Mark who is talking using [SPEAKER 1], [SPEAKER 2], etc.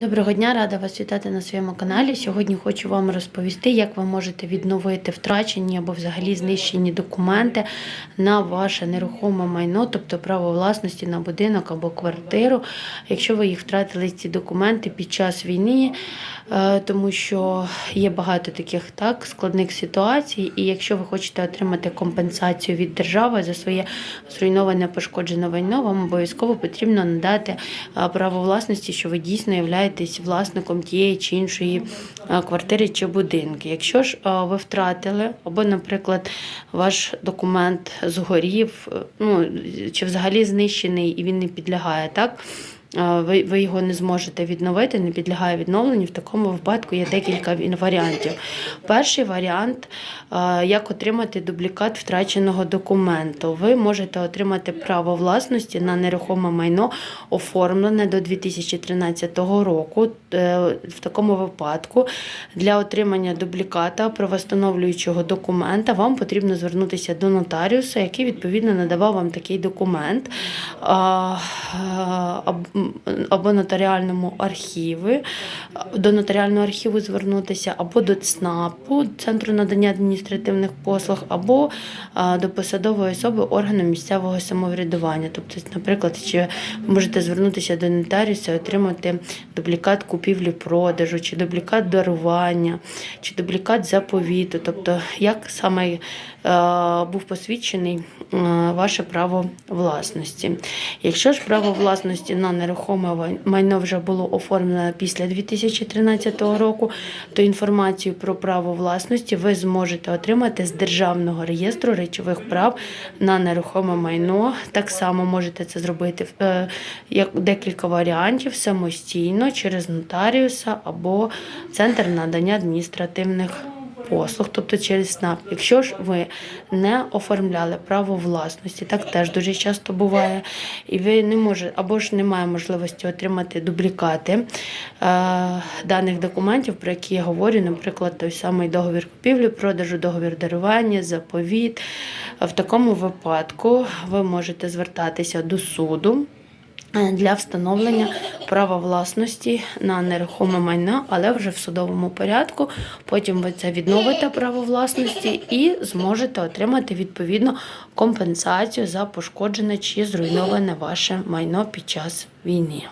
[SPEAKER 1] Доброго дня, рада вас вітати на своєму каналі. Сьогодні хочу вам розповісти, як ви можете відновити втрачені або взагалі знищені документи на ваше нерухоме майно, тобто право власності на будинок або квартиру, якщо ви їх втратили ці документи під час війни, е, тому що є багато таких так складних ситуацій, і якщо ви хочете отримати компенсацію від держави за своє зруйноване пошкоджене майно, вам обов'язково потрібно надати е, право власності, що ви дійсно являєтесь власником тієї чи іншої квартири чи будинки. Якщо ж ви втратили, або, наприклад, ваш документ згорів, е, ну чи взагалі знищений і він не підлягає, так? Е, Ви, ви його не зможете відновити, не підлягає відновленню. В такому випадку є декілька варіантів. Перший варіант, е, як отримати дублікат втраченого документу. Ви можете отримати право власності на нерухоме майно, оформлене до 2013 року. Е, В такому випадку для отримання дубліката правостановлюючого документа вам потрібно звернутися до нотаріуса, який відповідно надавав вам такий документ або нотаріальному архіві, до нотаріального архіву звернутися, або до ЦНАПу, Центру надання адміністративних послуг, або до посадової особи органу місцевого самоврядування. Тобто, наприклад, чи можете звернутися до нотаріуса отримати дублікат купівлі-продажу, чи дублікат дарування, чи дублікат заповіту, тобто як саме був посвідчений ваше право власності. Якщо ж право власності на нерухоме майно вже було оформлено після 2013 року, то інформацію про право власності ви зможете отримати з Державного реєстру речових прав на нерухоме майно. Так само можете це зробити е, як декілька варіантів самостійно через нотаріуса або центр надання адміністративних послуг, тобто через СНАП. Якщо ж ви не оформляли право власності, так теж дуже часто буває, і ви не можете або ж немає можливості отримати дублікати е, даних документів, про які я говорю, наприклад, той самий договір купівлі, продажу, договір дарування, заповіт. В такому випадку ви можете звертатися до суду е, для встановлення права власності на нерухоме майно, але вже в судовому порядку. Потім ви це відновите право власності і зможете отримати відповідно компенсацію за пошкоджене чи зруйноване ваше майно під час війни.